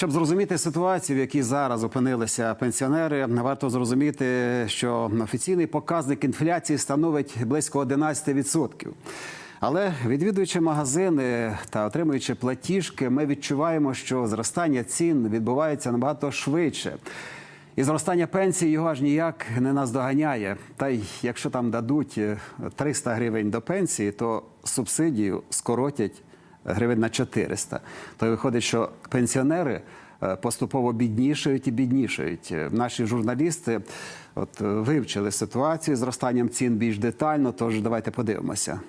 Щоб зрозуміти ситуацію, в якій зараз опинилися пенсіонери, варто зрозуміти, що офіційний показник інфляції становить близько 11%. Але відвідуючи магазини та отримуючи платіжки, ми відчуваємо, що зростання цін відбувається набагато швидше. І зростання пенсії його аж ніяк не наздоганяє. Та й якщо там дадуть е, 300 гривень до пенсії, то субсидію скоротять гривень на 400. То виходить, що пенсіонери е, поступово біднішають і біднішають. Е, Наші журналісти от, е, вивчили ситуацію з зростанням цін більш детально, тож давайте подивимося.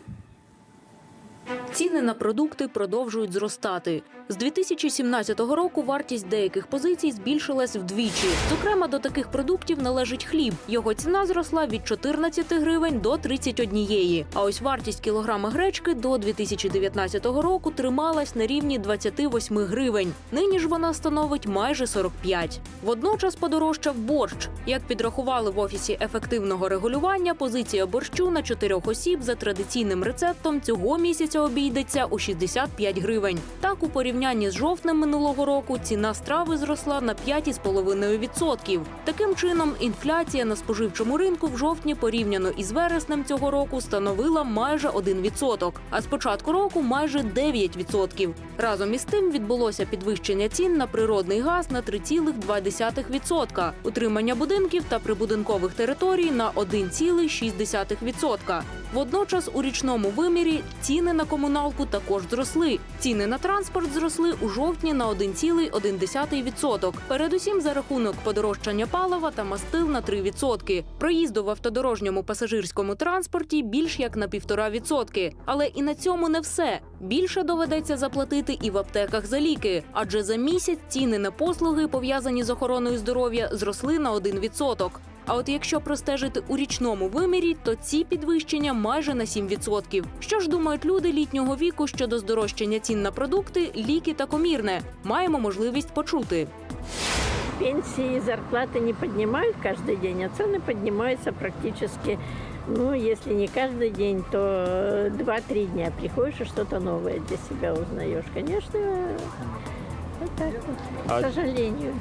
Ціни на продукти продовжують зростати. З 2017 року вартість деяких позицій збільшилась вдвічі. Зокрема, до таких продуктів належить хліб. Його ціна зросла від 14 гривень до 31. А ось вартість кілограма гречки до 2019 року трималась на рівні 28 гривень. Нині ж вона становить майже 45. Водночас подорожчав борщ. Як підрахували в офісі ефективного регулювання, позиція борщу на чотирьох осіб за традиційним рецептом цього місяця обійдеться у 65 гривень. Так, у порівнянні з жовтнем минулого року ціна страви зросла на 5,5%. Таким чином, інфляція на споживчому ринку в жовтні порівняно із вереснем цього року становила майже 1%, а з початку року майже 9%. Разом із тим відбулося підвищення цін на природний газ на 3,2%, утримання будинків та прибудинкових територій на 1,6%. Водночас у річному вимірі ціни на комуналку також зросли. Ціни на транспорт зросли у жовтні на 1,1%. Передусім за рахунок подорожчання палива та мастил на 3%. Проїзду в автодорожньому пасажирському транспорті більш як на 1,5%. Але і на цьому не все. Більше доведеться заплатити і в аптеках за ліки, адже за місяць ціни на послуги, пов'язані з охороною здоров'я, зросли на 1%. А от якщо простежити у річному вимірі, то ці підвищення майже на 7%. Що ж думають люди літнього віку щодо здорожчання цін на продукти, ліки та комірне? Маємо можливість почути. Пенсии и зарплаты не поднимают каждый день, а цены поднимаются практически, ну, если не каждый день, то 2-3 дня. Приходишь и что-то новое для себя узнаешь. Конечно, вот так вот, А- к сожалению.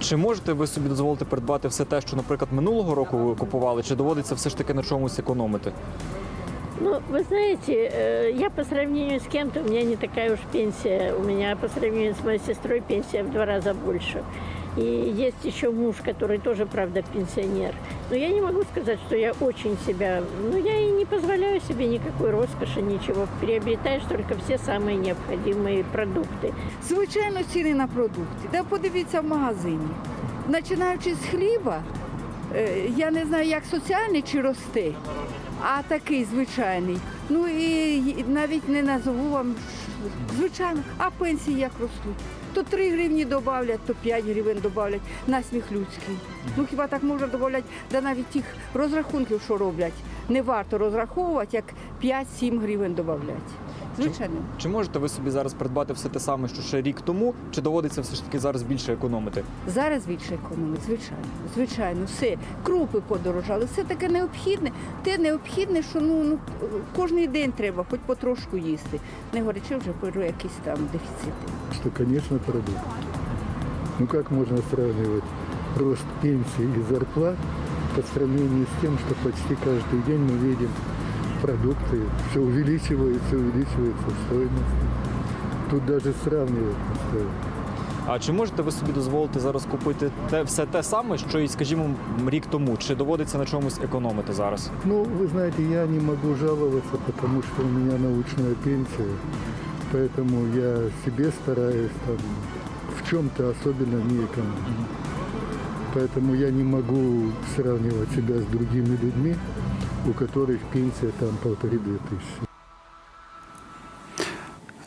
Чи можете ви собі дозволити придбати все те, що, наприклад, минулого року ви купували, чи доводиться все ж таки на чомусь економити? Ну, вы знаете, э, я по сравнению с кем-то, у меня не такая уж пенсия. У меня по сравнению с моей сестрой пенсия в два раза больше. И есть еще муж, который тоже, правда, пенсионер. Но я не могу сказать, что я очень себя... Ну, я и не позволяю себе никакой роскоши, ничего. Приобретаешь только все самые необходимые продукты. Звичайно, ціни на продукти. Да подивіться в магазині. Починаючи з хліба, е, я не знаю, як соціальний чи росте, а такий звичайний. Ну і й- навіть не назову вам ш- звичайно, а пенсії як ростуть. То 3 гривні додавлять, то 5 гривень додавлять на сміх людський. Ну хіба так можна додавати, да навіть тих розрахунків, що роблять. Не варто розраховувати, як 5-7 гривень додавлять. Звичайно. Чи можете ви собі зараз придбати все те саме, що ще рік тому, чи доводиться все ж таки зараз більше економити? Зараз більше економить, звичайно. Звичайно, все. Крупи подорожали, все таке необхідне. Те необхідне, що ну, ну кожен день треба, хоч потрошку їсти. Не говорячи вже про якісь там дефіцити. что, конечно, продукты. Ну как можно сравнивать рост пенсий и зарплат по сравнению с тем, что почти каждый день мы видим продукты, все увеличивается, увеличивается стоимость. Тут даже сравнивать не стоит. А чи можете ви собі дозволити зараз купити те все те саме, що і, скажімо, рік тому? Чи доводиться на чомусь економити зараз? Ну, вы знаете, я не могу жаловаться, потому что у меня научная пенсия. Поэтому я себе стараюсь там в чем-то особенно не экономить. Поэтому я не могу сравнивать себя с другими людьми, у которых пенсия там полторы-две тысячи.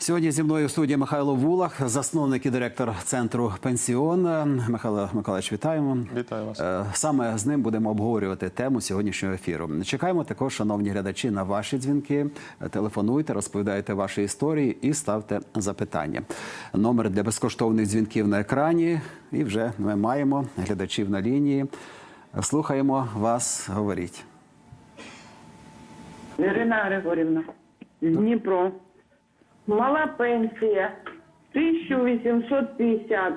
Сьогодні зі мною в студії Михайло Вулах, засновник і директор центру Пенсіон. Михайло Миколаївич, вітаємо. Вітаю вас. Е, Саме з ним будемо обговорювати тему сьогоднішнього ефіру. Чекаємо також, шановні глядачі, на ваші дзвінки. Телефонуйте, розповідайте ваші історії і ставте запитання. Номер для безкоштовних дзвінків на екрані. І вже ми маємо глядачів на лінії. Слухаємо вас, говоріть. Ірина Григорівна, Дніпро. Мала пенсія. 1850.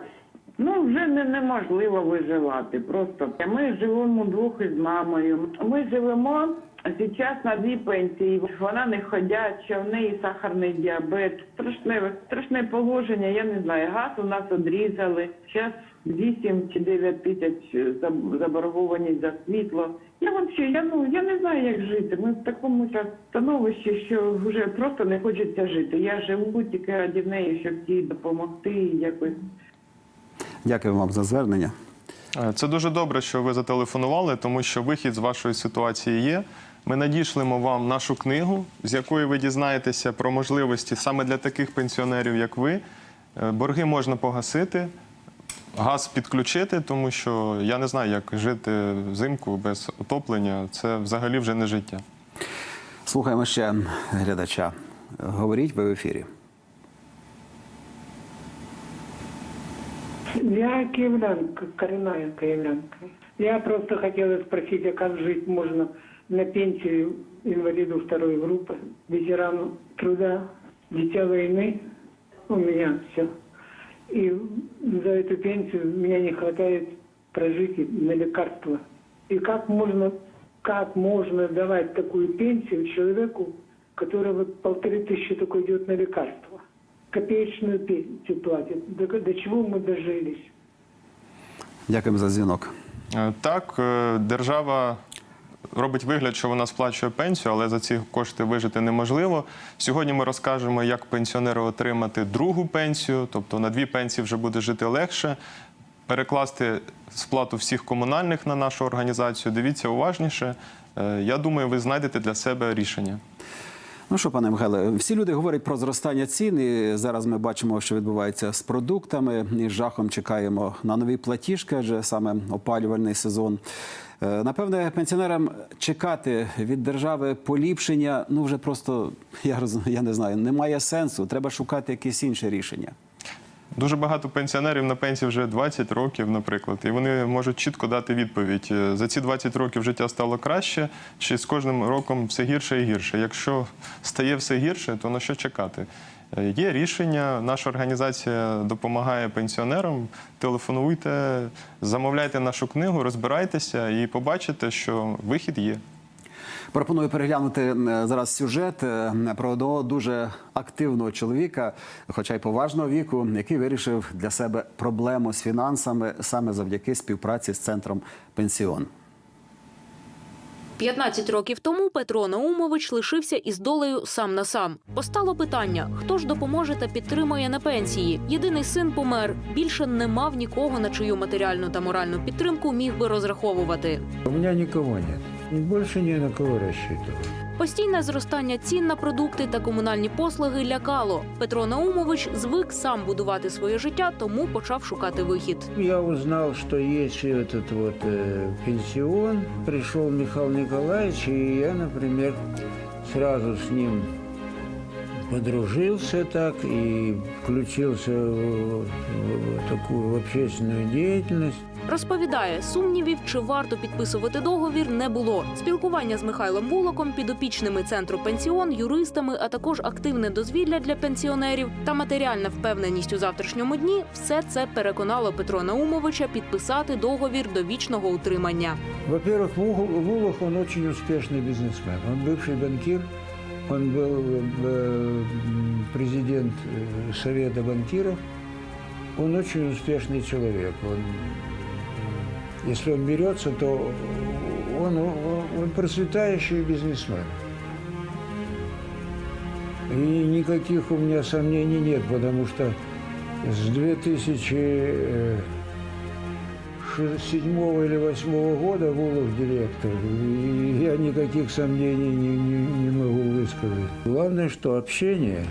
Ну, вже не, неможливо виживати. Просто ми живемо двох із мамою. Ми живемо зараз на дві пенсії. Вона не ходяча, в неї сахарний діабет. Страшне, страшне положення. Я не знаю. Газ у нас одрізали. Зараз 8 чи 9 тисяч заборгованість за світло. Я взагалі, я ну я не знаю, як жити. Ми в такому зараз становищі, що вже просто не хочеться жити. Я живу тільки раді неї, щоб їй допомогти якось. Дякую вам за звернення. Е, Це дуже добре, що ви зателефонували, тому що вихід з вашої ситуації є. Ми надішлемо вам нашу книгу, з якої ви дізнаєтеся про можливості саме для таких пенсіонерів, як ви. Е, Борги можна погасити, газ підключити, тому що я не знаю, як жити взимку без отоплення. Це взагалі вже не життя. Слухаємо ще глядача. Говоріть ви в ефірі. Я киевлянка, коренная киевлянка. Я просто хотела спросить, а как жить можно на пенсию инвалиду второй группы, ветерану труда, дитя войны. У меня все. И за эту пенсию меня не хватает прожить на лекарства. И как можно, как можно давать такую пенсию человеку, которого полторы тысячи только идет на лекарства? Копеечную пенсию платят. До, до чего мы дожились? Дякуємо за дзвінок. Е, Так, е, держава робить вигляд, що вона сплачує пенсію, але за ці кошти вижити неможливо. Сьогодні ми розкажемо, як пенсіонеру отримати другу пенсію, тобто на дві пенсії вже буде жити легше. Перекласти сплату всіх комунальних на нашу організацію. Дивіться уважніше. Е, Я думаю, ви знайдете для себе рішення. Ну що, пане Михайле, всі люди говорять про зростання цін. І зараз ми бачимо, що відбувається з продуктами. І з жахом чекаємо на нові платіжки, адже саме опалювальний сезон. Е, Напевне, пенсіонерам чекати від держави поліпшення, ну вже просто я я не знаю, немає сенсу. Треба шукати якісь інші рішення. Дуже багато пенсіонерів на пенсії вже 20 років, наприклад, і вони можуть чітко дати відповідь: е, за ці 20 років життя стало краще, чи з кожним роком все гірше і гірше. Якщо стає все гірше, то на що чекати? Е, Є рішення, наша організація допомагає пенсіонерам. Телефонуйте, замовляйте нашу книгу, розбирайтеся і побачите, що вихід є. Пропоную переглянути е, зараз сюжет е, про одного дуже активного чоловіка, хоча й поважного віку, який вирішив для себе проблему з фінансами саме завдяки співпраці з центром пенсіон. 15 років тому Петро Наумович лишився із долею сам на сам. Постало питання: хто ж допоможе та підтримує на пенсії? Єдиний син помер. Більше не мав нікого, на чию матеріальну та моральну підтримку міг би розраховувати. У меня никого нет. И больше не на кого рассчитывать. Постійне зростання цін на продукти та комунальні послуги лякало. Петро Наумович звик сам будувати своє життя, тому почав шукати вихід. Я узнал, что есть этот вот э, пенсион. Пришел Михаил Николаевич, и я, например, сразу с ним подружился так и включился в, в такую в общественную деятельность. Розповідає, сумнівів, чи варто підписувати договір, не було. Спілкування з Михайлом Булоком, підопічними центру пенсіон, юристами, а також активне дозвілля для пенсіонерів та матеріальна впевненість у завтрашньому дні все це переконало Петро Наумовича підписати договір до вічного утримання. Во-первых, Вугу- Вулах, он очень успешный бизнесмен. Он бывший банкир, он был э, м, президент э, Совета банкиров. Он очень успешный человек. Он, м, если он берется, то он, он процветающий бизнесмен. И никаких у меня сомнений нет, потому что с 2000 седьмого или восьмого года Вулов директор, и я никаких сомнений не, не, не могу высказать. Главное, что общение.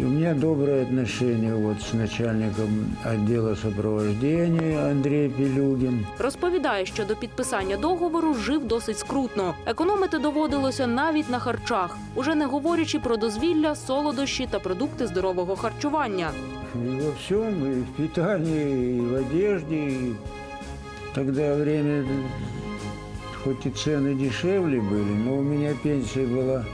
И у меня добрые отношения вот с начальником отдела сопровождения Андрей Пелюгин. Розповідає, що до підписання договору жив досить скрутно. Економити доводилося навіть на харчах, уже не говорячи про дозвілля, солодощі та продукти здорового харчування. И во всем, и в питании, и в одежде. И тогда время, хоть и цены дешевле были, но у меня пенсия была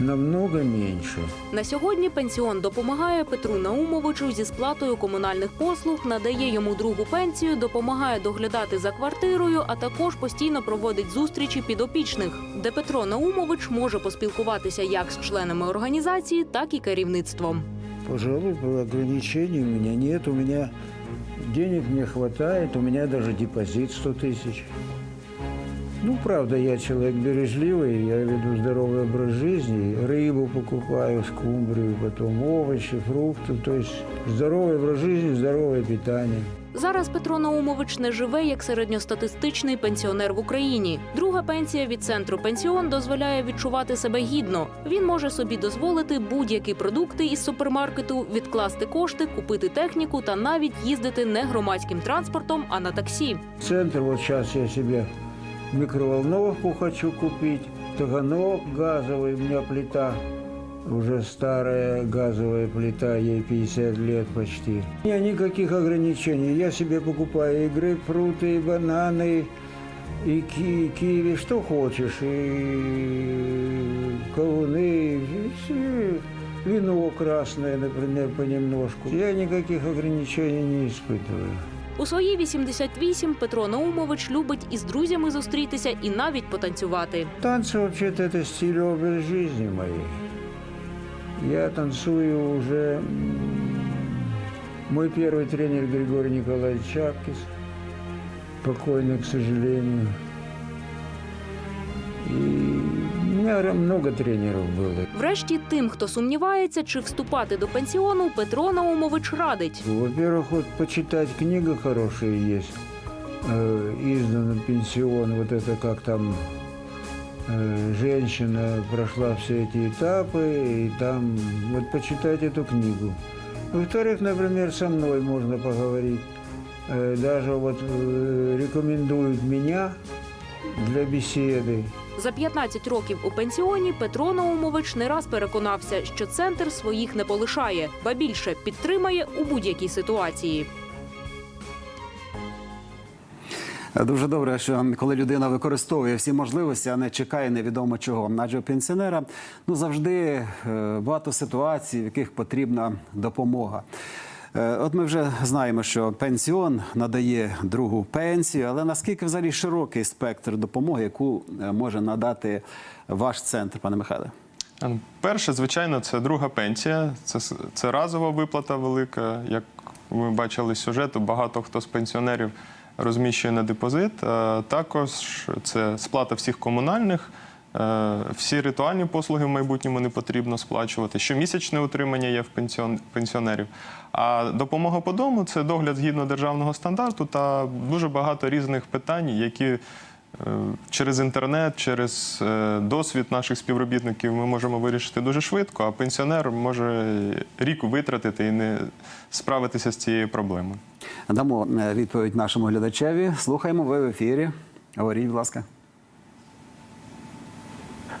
намного меньше. На сьогодні пенсіон допомагає Петру Наумовичу зі сплатою комунальних послуг, надає йому другу пенсію, допомагає доглядати за квартирою, а також постійно проводить зустрічі підопічних, де Петро Наумович може поспілкуватися як з членами організації, так і керівництвом. Пожалуй, по ограничений у меня нет. У меня денег мне хватает, у меня даже депозит 100 тысяч. Ну, правда, я человек бережливый, я веду здоровый образ жизни, рыбу покупаю, скумбрию, потом овощи, фрукты. То есть здоровый образ жизни, здоровое питание. Зараз Петро Наумович не живе як середньостатистичний пенсіонер в Україні. Друга пенсія від центру пенсіон дозволяє відчувати себе гідно. Він може собі дозволити будь-які продукти із супермаркету, відкласти кошти, купити техніку та навіть їздити не громадським транспортом, а на таксі. Центр, вот сейчас я себе микроволновку хочу купить, таганок газовый, у меня плита, уже старая газовая плита, ей 50 лет почти. Нет никаких ограничений, я себе покупаю и грейпфруты, и бананы, и ки- киви, что хочешь, и кавуны, и всё. вино красное, например, понемножку. Я никаких ограничений не испытываю. У свої 88 Петро Наумович любить із друзями зустрітися і навіть потанцювати. Танцы вообще-то это стиль образ жизни моей. Я танцую уже... м, Мой первый тренер Григорий Николаевич Чапкис, покойный, к сожалению. И у меня ра- много тренеров было. Врешті, тим, хто сумнівається, чи вступати до пенсіону, Петро Наумович радить. Во-первых, вот почитать книга хорошая есть. Э, издан пенсион, вот это как там э, женщина прошла все эти этапы, и там вот почитать эту книгу. Во-вторых, например, со мной можно поговорить. Э, даже вот э, рекомендуют меня для беседы. За 15 років у пенсіоні Петро Наумович не раз переконався, що центр своїх не полишає, ба більше підтримає у будь-якій ситуації. Дуже добре, що коли людина використовує всі можливості, а не чекає невідомо чого. Адже у пенсіонера ну завжди е, багато ситуацій, в яких потрібна допомога. Е, От ми вже знаємо, що пенсіон надає другу пенсію, але наскільки взагалі широкий спектр допомоги, яку е, може надати ваш центр, пане Михайле? Ну, Перше, звичайно, це друга пенсія. Це, це разова виплата велика. Як ви бачили з сюжету, багато хто з пенсіонерів розміщує на депозит. Е, Також це сплата всіх комунальних. Е, Всі ритуальні послуги в майбутньому не потрібно сплачувати. Щомісячне утримання є в пенсіон- пенсіонерів. А допомога по дому це догляд згідно державного стандарту та дуже багато різних питань, які е, через інтернет, через е, досвід наших співробітників ми можемо вирішити дуже швидко, а пенсіонер може рік витратити і не справитися з цією проблемою. Дамо відповідь нашому глядачеві. Слухаємо, ви в ефірі. Говоріть, будь ласка.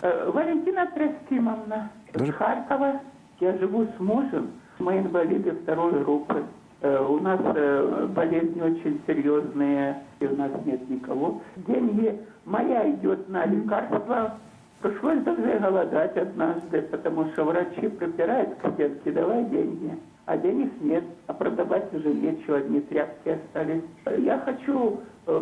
Э, Валентина Трофимовна Даже- Харькова. Я живу с мужем. Мы инвалиды второй группы. Э, У нас э, болезни очень серьезные, и у нас нет никого. Деньги моя идет на лекарства. Пришлось даже голодать однажды, потому что врачи припирают к стенке, давай деньги. А денег нет, а продавать уже нечего, одни тряпки остались. Я хочу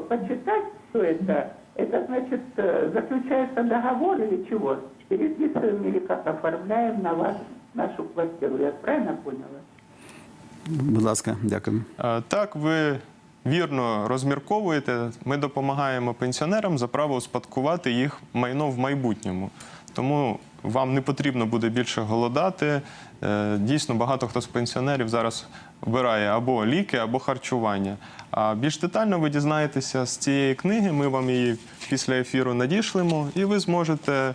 почитать все это. Это значит, э, заключается договор или чего? Переписываем или как оформляем на вас нашу квартиру. Я правильно поняла? Будь ласка, дякую. Е, Так, ви вірно розмірковуєте. Ми допомагаємо пенсіонерам за право успадкувати їх майно в майбутньому. Тому вам не потрібно буде більше голодати. Е, Дійсно, багато хто з пенсіонерів зараз обирає або ліки, або харчування. А більш детально ви дізнаєтеся з цієї книги. Ми вам її після ефіру надішлемо, і ви зможете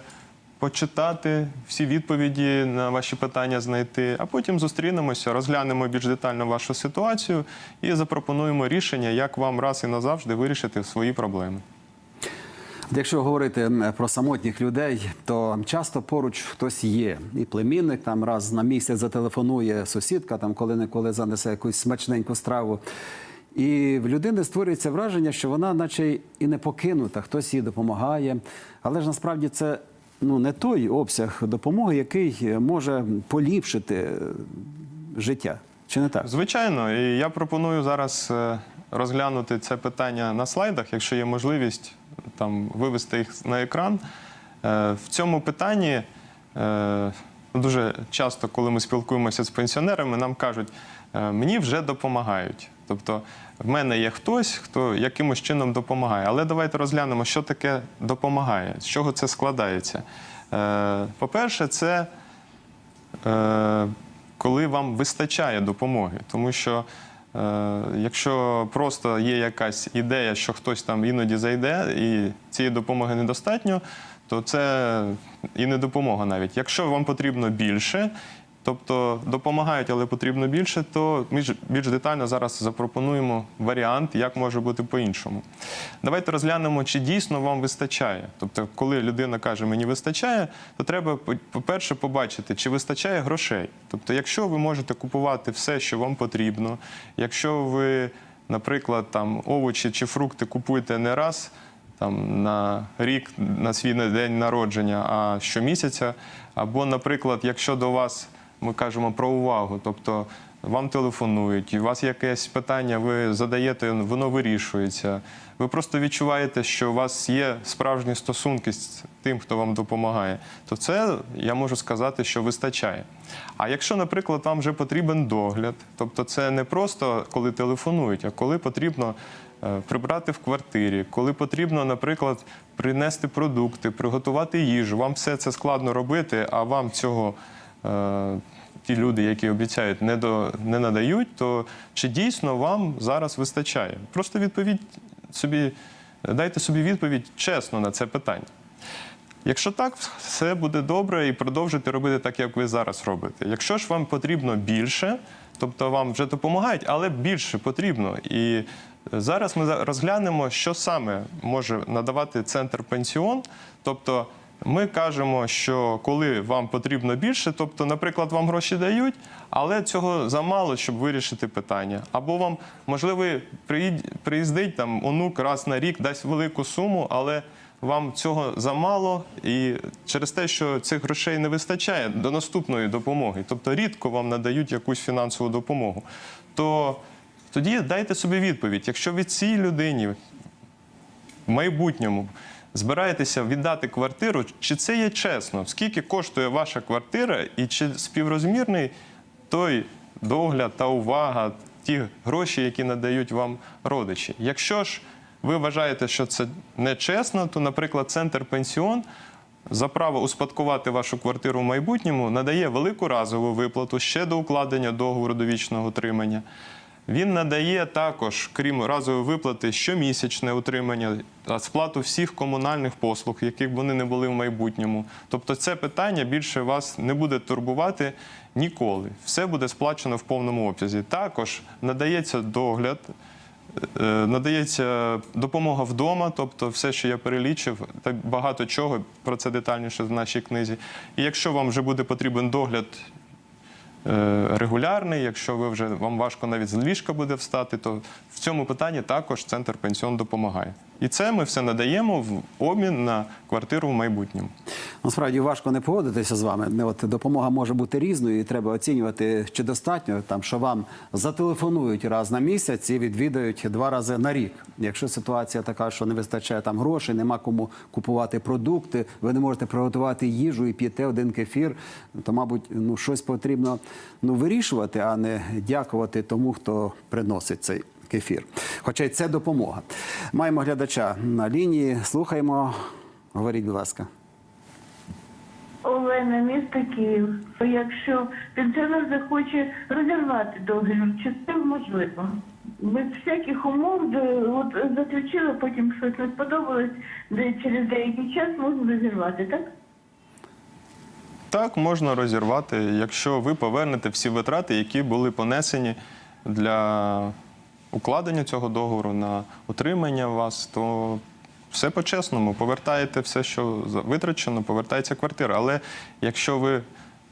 почитати всі відповіді на ваші питання знайти, а потім зустрінемося, розглянемо більш детально вашу ситуацію і запропонуємо рішення, як вам раз і назавжди вирішити свої проблеми. Якщо говорити про самотніх людей, то часто поруч хтось є. І племінник там раз на місяць зателефонує сусідка, там коли-неколи занесе якусь смачненьку страву. І в людини створюється враження, що вона, наче і не покинута, хтось їй допомагає. Але ж насправді це ну не той обсяг допомоги, який може поліпшити е, життя. Чи не так? Звичайно, і я пропоную зараз е, розглянути це питання на слайдах, якщо є можливість там вивести їх на екран. Е, В цьому питанні е, дуже часто, коли ми спілкуємося з пенсіонерами, нам кажуть, «Е, мені вже допомагають. Тобто в мене є хтось, хто якимось чином допомагає. Але давайте розглянемо, що таке допомагає, з чого це складається. Е, По-перше, це е, коли вам вистачає допомоги. Тому що е, якщо просто є якась ідея, що хтось там іноді зайде, і цієї допомоги недостатньо, то це і не допомога навіть. Якщо вам потрібно більше, тобто допомагають, але потрібно більше, то ми ж більш детально зараз запропонуємо варіант, як може бути по-іншому. Давайте розглянемо, чи дійсно вам вистачає. Тобто, коли людина каже, мені вистачає, то треба, по- по-перше, побачити, чи вистачає грошей. Тобто, якщо ви можете купувати все, що вам потрібно, якщо ви, наприклад, там овочі чи фрукти купуєте не раз. Там на рік на свій день народження, а щомісяця. Або, наприклад, якщо до вас ми кажемо про увагу, тобто вам телефонують, і у вас якесь питання, ви задаєте, воно вирішується. Ви просто відчуваєте, що у вас є справжні стосунки з тим, хто вам допомагає, то це я можу сказати, що вистачає. А якщо, наприклад, вам вже потрібен догляд, тобто це не просто коли телефонують, а коли потрібно е, прибрати в квартирі, коли потрібно, наприклад, принести продукти, приготувати їжу, вам все це складно робити, а вам цього ті люди, які обіцяють, не, до, не надають, то чи дійсно вам зараз вистачає? Просто відповідь собі, дайте собі відповідь чесно на це питання. Якщо так, все буде добре і продовжуйте робити так, як ви зараз робите. Якщо ж вам потрібно більше, тобто вам вже допомагають, але більше потрібно. І зараз ми розглянемо, що саме може надавати центр пенсіон. Тобто ми кажемо, що коли вам потрібно більше, тобто, наприклад, вам гроші дають, але цього замало, щоб вирішити питання. Або вам, можливо, приїздить там онук раз на рік, дасть велику суму, але вам цього замало, і через те, що цих грошей не вистачає до наступної допомоги, тобто рідко вам надають якусь фінансову допомогу, то тоді дайте собі відповідь, якщо ви цій людині в майбутньому збираєтеся віддати квартиру, чи це є чесно? Скільки коштує ваша квартира, і чи співрозмірний той догляд та увага, ті гроші, які надають вам родичі? Якщо ж ви вважаєте, що це нечесно, то, наприклад, центр пенсіон за право успадкувати вашу квартиру в майбутньому надає велику разову виплату ще до укладення договору довічного утримання. Він надає також, крім разової виплати, щомісячне утримання, та сплату всіх комунальних послуг, яких вони не були в майбутньому. Тобто це питання більше вас не буде турбувати ніколи. Все буде сплачено в повному обсязі. Також надається догляд. Е, Надається допомога вдома, тобто все, що я перелічив, так багато чого про це детальніше в нашій книзі. І якщо вам вже буде потрібен догляд регулярний, якщо ви вже вам важко навіть з ліжка буде встати, то в цьому питанні також центр пенсіон допомагає. І це ми все надаємо в обмін на квартиру в майбутньому. Насправді важко не погодитися з вами. Не, От допомога може бути різною, і треба оцінювати, чи достатньо там, що вам зателефонують раз на місяць і відвідають два рази на рік. Якщо ситуація така, що не вистачає там грошей, нема кому купувати продукти, ви не можете приготувати їжу і п'єте один кефір, то, мабуть, ну щось потрібно ну вирішувати, а не дякувати тому, хто приносить цей. Кефір, хоча й це допомога. Маємо глядача на лінії. Слухаємо. Говоріть, будь ласка. Олена, місто Київ. Якщо пенсіонер захоче розірвати договір, чи це можливо? Без всяких умов, де от заключили, потім щось не сподобалось, де через деякий час можна розірвати, так? Так, можна розірвати, якщо ви повернете всі витрати, які були понесені для укладення цього договору на утримання вас, то все по-чесному. Повертаєте все, що витрачено, повертається квартира. Але якщо ви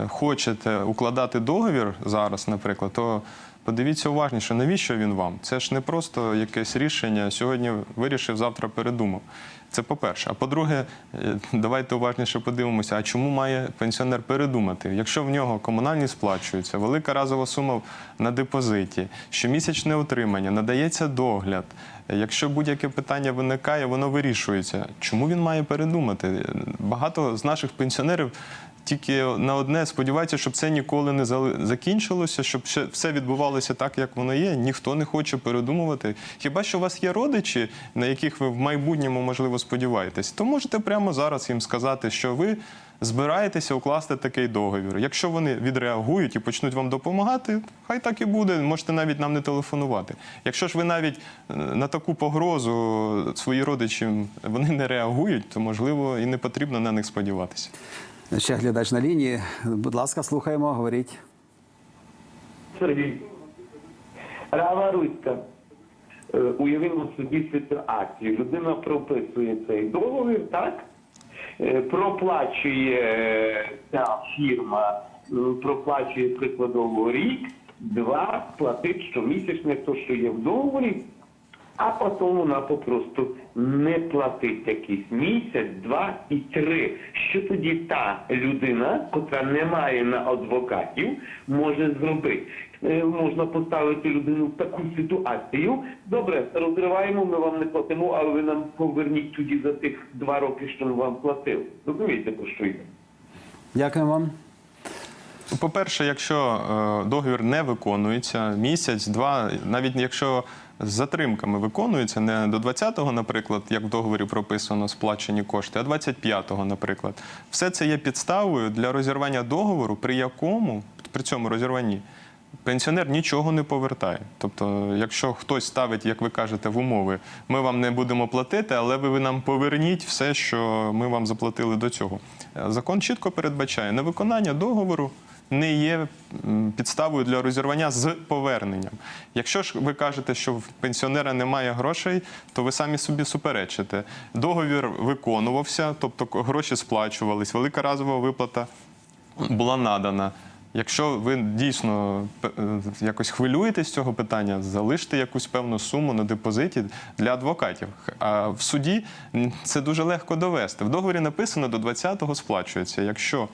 хочете укладати договір зараз, наприклад, то Подивіться уважніше, навіщо він вам? Це ж не просто якесь рішення. Сьогодні вирішив, завтра передумав. Це по-перше. А по-друге, е, давайте уважніше подивимося, а чому має пенсіонер передумати? Якщо в нього комунальні сплачуються, велика разова сума на депозиті, щомісячне утримання, надається догляд. е, Якщо будь-яке питання виникає, воно вирішується. Чому він має передумати? Багато з наших пенсіонерів тільки на одне сподіваються, щоб це ніколи не закінчилося, щоб все відбувалося так, як воно є. Ніхто не хоче передумувати. Хіба що у вас є родичі, на яких ви в майбутньому можливо сподіваєтесь, то можете прямо зараз їм сказати, що ви збираєтеся укласти такий договір. Якщо вони відреагують і почнуть вам допомагати, хай так і буде. Можете навіть нам не телефонувати. Якщо ж ви навіть е, на таку погрозу свої родичі вони не реагують, то можливо і не потрібно на них сподіватися. Ще глядач на лінії. Будь ласка, слухаємо, говоріть. Сергій. Рава Руська. Е, Уявимо собі ситуацію. Людина прописує цей договір, так? Е, Проплачує е, ця фірма, проплачує прикладово рік, два, платить щомісячне, то, що є в договорі, а потім вона попросту не платить якийсь місяць, два і три. Що тоді та людина, котра не має на адвокатів, може зробити? Е, Можна поставити людину в таку ситуацію. Добре, розриваємо, ми вам не платимо, але ви нам поверніть тоді за тих два роки, що ми вам платили. Розумієте, про що йде? Дякую вам. По-перше, якщо е, договір не виконується місяць, два, навіть якщо з затримками виконується не до 20-го, наприклад, як в договорі прописано сплачені кошти, а 25-го, наприклад, все це є підставою для розірвання договору, при якому при цьому розірванні пенсіонер нічого не повертає. Тобто, якщо хтось ставить, як ви кажете, в умови, ми вам не будемо платити, але ви нам поверніть все, що ми вам заплатили до цього. Закон чітко передбачає невиконання договору. Не є підставою для розірвання з поверненням. Якщо ж ви кажете, що в пенсіонера немає грошей, то ви самі собі суперечите. Договір виконувався, тобто гроші сплачувались, велика разова виплата була надана. Якщо ви дійсно е, якось хвилюєтесь цього питання, залиште якусь певну суму на депозиті для адвокатів. А в суді це дуже легко довести. В договорі написано до 20-го сплачується. Якщо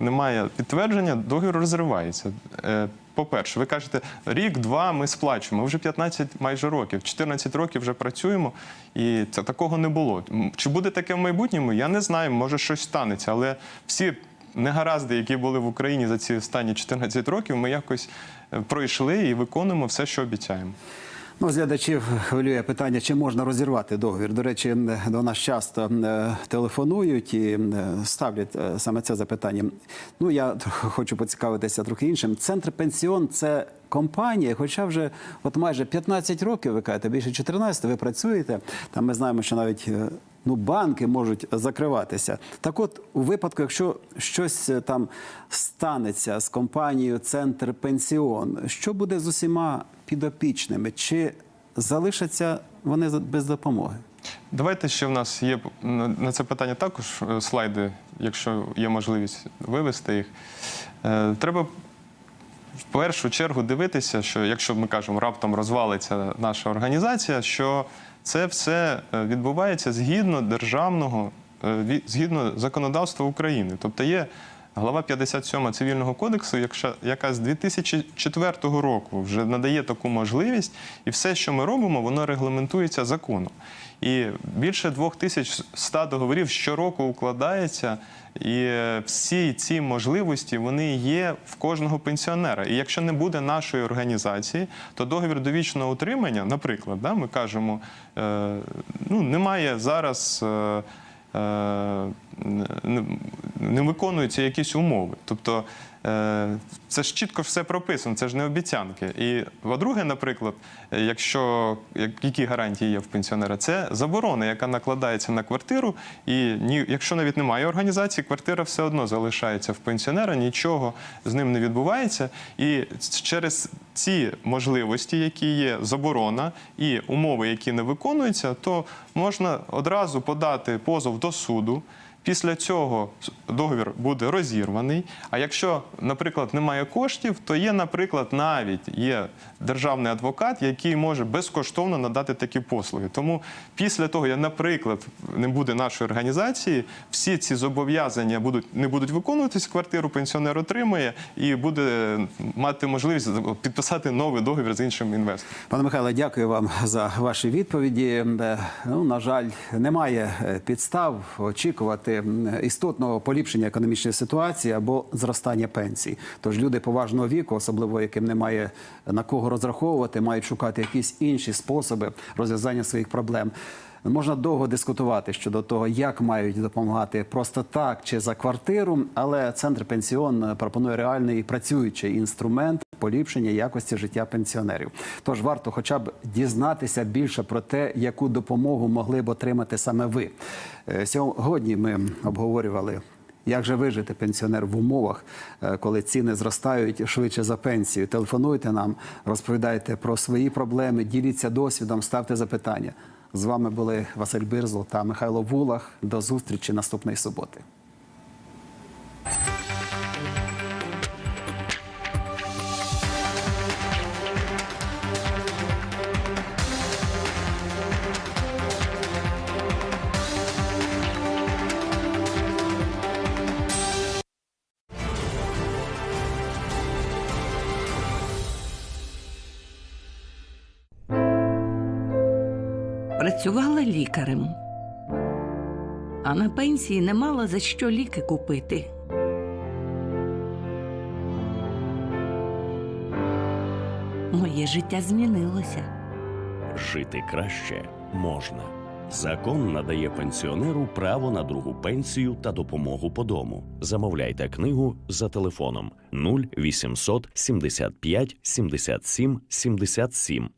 немає підтвердження, договір розривається. Е, По-перше, ви кажете, рік-два ми сплачуємо. Ми вже 15 майже років, 14 років вже працюємо, і це такого не було. Чи буде таке в майбутньому? Я не знаю, може щось станеться, але всі негаразди, які були в Україні за ці останні 14 років, ми якось е, пройшли і виконуємо все, що обіцяємо. Ну, з глядачів хвилює питання, чи можна розірвати договір. До речі, до нас часто е, телефонують і е, ставлять е, саме це запитання. Ну, я хочу поцікавитися трохи іншим. Центр пенсіон це компанія, хоча вже от майже 15 років, ви кажете, більше 14, ви працюєте. Там ми знаємо, що навіть ну, банки можуть закриватися. Так от, у випадку, якщо щось е, там станеться з компанією Центр Пенсіон, що буде з усіма підопічними? Чи залишаться вони без допомоги? Давайте ще в нас є на це питання також е, слайди, якщо є можливість вивести їх. Е, Треба в першу чергу дивитися, що якщо ми кажемо, раптом розвалиться наша організація, що це все е, відбувається згідно державного, е, згідно законодавства України. Тобто є глава 57 цивільного кодексу, яка з 2004 року вже надає таку можливість, і все, що ми робимо, воно регламентується законом. І більше 2100 договорів щороку укладається, і всі ці можливості вони є в кожного пенсіонера. І якщо не буде нашої організації, то договір довічного утримання, наприклад, да, ми кажемо, е, ну немає зараз. е, е, не, виконуються якісь умови. Тобто це ж чітко все прописано, це ж не обіцянки. І по-друге, наприклад, е, якщо які гарантії є в пенсіонера, це заборона, яка накладається на квартиру, і якщо навіть немає організації, квартира все одно залишається в пенсіонера, нічого з ним не відбувається. І через ці можливості, які є заборона і умови, які не виконуються, то можна одразу подати позов до суду. Після цього договір буде розірваний. А якщо, наприклад, немає коштів, то є, наприклад, навіть є державний адвокат, який може безкоштовно надати такі послуги. Тому після того, як, наприклад, не буде нашої організації, всі ці зобов'язання будуть не будуть виконуватись. Квартиру пенсіонер отримує і буде мати можливість підписати новий договір з іншим інвестором. Пане Михайле, дякую вам за ваші відповіді. Е, Ну, на жаль, немає е, підстав очікувати істотного поліпшення економічної ситуації або зростання пенсій. Тож люди поважного віку, особливо яким немає на кого розраховувати, мають шукати якісь інші способи розв'язання своїх проблем. Можна довго дискутувати щодо того, як мають допомагати просто так чи за квартиру, але центр пенсіон пропонує реальний працюючий інструмент поліпшення якості життя пенсіонерів. Тож варто, хоча б дізнатися більше про те, яку допомогу могли б отримати саме ви. Е, Сьогодні ми обговорювали. Як же вижити пенсіонер в умовах, е, коли ціни зростають швидше за пенсію? Телефонуйте нам, розповідайте про свої проблеми, діліться досвідом, ставте запитання. З вами були Василь Бирзл та Михайло Вулах. До зустрічі наступної суботи. Працювала лікарем, а на пенсії не мала за що ліки купити. Моє життя змінилося. Жити краще можна. Закон надає пенсіонеру право на другу пенсію та допомогу по дому. Замовляйте книгу за телефоном 0800 75 77 77